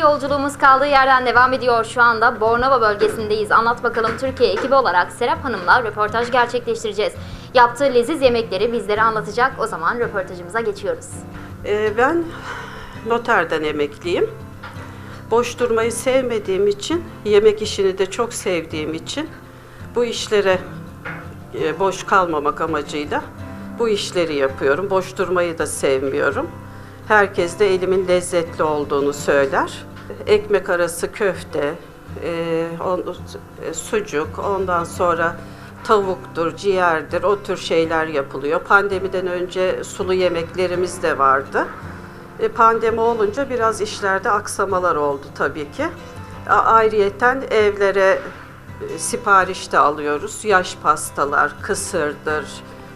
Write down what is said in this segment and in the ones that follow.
yolculuğumuz kaldığı yerden devam ediyor. Şu anda Bornova bölgesindeyiz. Anlat bakalım Türkiye ekibi olarak Serap Hanım'la röportaj gerçekleştireceğiz. Yaptığı leziz yemekleri bizlere anlatacak. O zaman röportajımıza geçiyoruz. Ee, ben noterden emekliyim. Boş durmayı sevmediğim için, yemek işini de çok sevdiğim için bu işlere e, boş kalmamak amacıyla bu işleri yapıyorum. Boş durmayı da sevmiyorum. Herkes de elimin lezzetli olduğunu söyler. Ekmek arası köfte, e, on- e, sucuk, ondan sonra tavuktur, ciğerdir, o tür şeyler yapılıyor. Pandemiden önce sulu yemeklerimiz de vardı. E, pandemi olunca biraz işlerde aksamalar oldu tabii ki. A- Ayrıyeten evlere e, sipariş de alıyoruz. Yaş pastalar, kısırdır,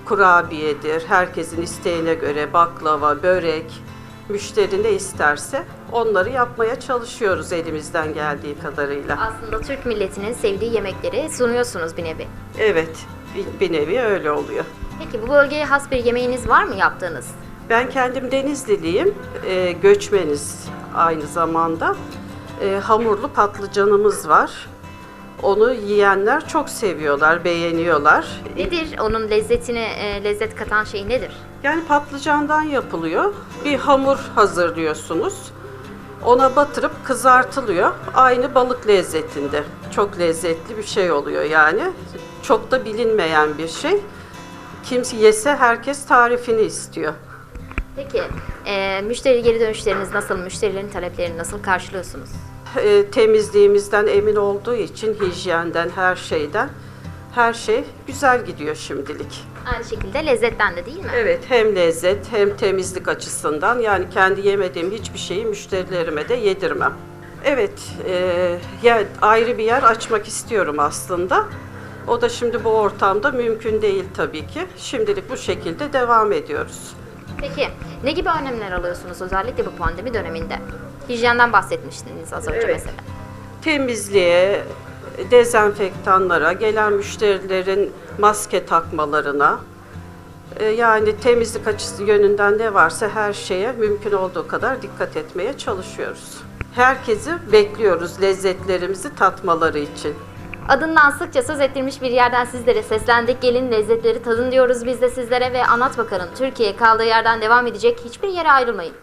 kurabiyedir. Herkesin isteğine göre baklava, börek, müşteri ne isterse onları yapmaya çalışıyoruz elimizden geldiği kadarıyla. Aslında Türk milletinin sevdiği yemekleri sunuyorsunuz bir nevi. Evet, bir- bir nevi öyle oluyor. Peki bu bölgeye has bir yemeğiniz var mı yaptığınız? Ben kendim Denizliliyim, e, göçmeniz aynı zamanda. E, hamurlu patlıcanımız var. Onu yiyenler çok seviyorlar, beğeniyorlar. Nedir onun lezzetine e, lezzet katan şey nedir? Yani patlıcandan yapılıyor. Bir hamur hazırlıyorsunuz. Ona batırıp kızartılıyor. Aynı balık lezzetinde. Çok lezzetli bir şey oluyor yani. Çok da bilinmeyen bir şey. Kimse yese herkes tarifini istiyor. Peki e, müşteri geri dönüşleriniz nasıl? Müşterilerin taleplerini nasıl karşılıyorsunuz? E, temizliğimizden emin olduğu için hijyenden her şeyden her şey güzel gidiyor şimdilik. Aynı şekilde lezzetten de değil mi? Evet hem lezzet hem temizlik açısından yani kendi yemediğim hiçbir şeyi müşterilerime de yedirmem. Evet e, ya ayrı bir yer açmak istiyorum aslında. O da şimdi bu ortamda mümkün değil tabii ki. Şimdilik bu şekilde devam ediyoruz. Peki ne gibi önlemler alıyorsunuz özellikle bu pandemi döneminde? Hijyenden bahsetmiştiniz az önce Evet. mesela. temizliğe, dezenfektanlara, gelen müşterilerin maske takmalarına, e, yani temizlik açısı yönünden ne varsa her şeye mümkün olduğu kadar dikkat etmeye çalışıyoruz. Herkesi bekliyoruz lezzetlerimizi tatmaları için. Adından sıkça söz ettirmiş bir yerden sizlere seslendik. Gelin lezzetleri tadın diyoruz biz de sizlere ve anlat bakalım. Türkiye kaldığı yerden devam edecek. Hiçbir yere ayrılmayın.